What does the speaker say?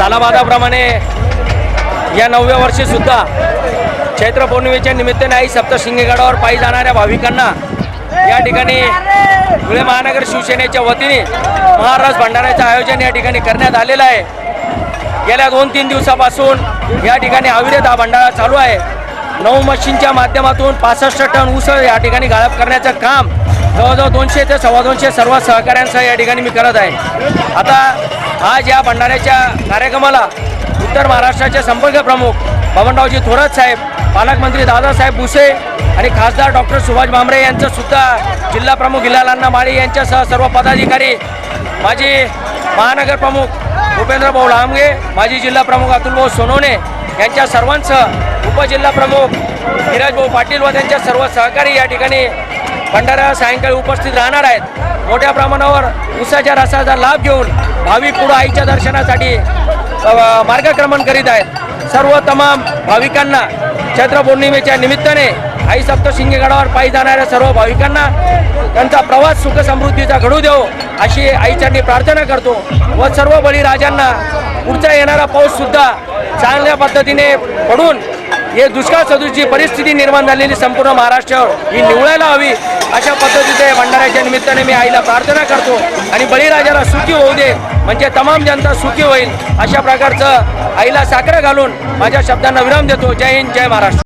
सालाबादाप्रमाणे या नवव्या वर्षीसुद्धा चैत्र पौर्णिमेच्या निमित्ताने आई सप्तशिंगेगडावर पायी जाणाऱ्या भाविकांना या ठिकाणी धुळे महानगर शिवसेनेच्या वतीने महाराज भंडाऱ्याचं आयोजन या ठिकाणी करण्यात आलेलं आहे. गेल्या दोन तीन दिवसापासून या ठिकाणी अविरत हा भंडारा चालू आहे. नऊ मशीनच्या माध्यमातून पासष्ट टन उसळ या ठिकाणी गाळप करण्याचं काम जवळजवळ दोनशे ते सव्वा दोनशे सर्व सहकाऱ्यांसह या ठिकाणी मी करत आहे. आता आज या भंडाऱ्याच्या कार्यक्रमाला उत्तर महाराष्ट्राचे संपर्क प्रमुख बबनरावजी थोरात साहेब पालकमंत्री दादासाहेब भुसे आणि खासदार डॉक्टर सुभाष भामरे यांचंसुद्धा जिल्हा प्रमुख हिलालांना माळी यांच्यासह सर्व पदाधिकारी माजी महानगर प्रमुख भूपेंद्र भाऊ लांबगे माजी जिल्हा प्रमुख अतुलभाऊ सोनवणे यांच्या सर्वांसह उपजिल्हा प्रमुख धीरज भाऊ पाटील व त्यांच्या सर्व सहकारी या ठिकाणी भंडारा सायंकाळी उपस्थित राहणार आहेत. मोठ्या प्रमाणावर उसाच्या रसाचा लाभ घेऊन भाविक पुढं आईच्या दर्शनासाठी मार्गक्रमण करीत आहेत. सर्व तमाम भाविकांना चैत्र पौर्णिमेच्या निमित्ताने आई सप्तशिंगेगडावर पायी जाणाऱ्या सर्व भाविकांना त्यांचा प्रवास सुख समृद्धीचा घडू देव अशी आईच्यांनी प्रार्थना करतो. व सर्व बळीराजांना पुढचा येणारा पाऊससुद्धा चांगल्या पद्धतीने पडून हे दुष्काळ सदृशची परिस्थिती निर्माण झालेली संपूर्ण महाराष्ट्रावर ही निवळायला हवी. अशा पद्धतीचे या भंडाऱ्याच्या निमित्ताने मी आईला प्रार्थना करतो आणि बळीराजाला सुखी होऊ दे म्हणजे तमाम जनता सुखी होईल अशा प्रकारचं आईला साखर घालून माझ्या शब्दांना विराम देतो. जय हिंद जय महाराष्ट्र.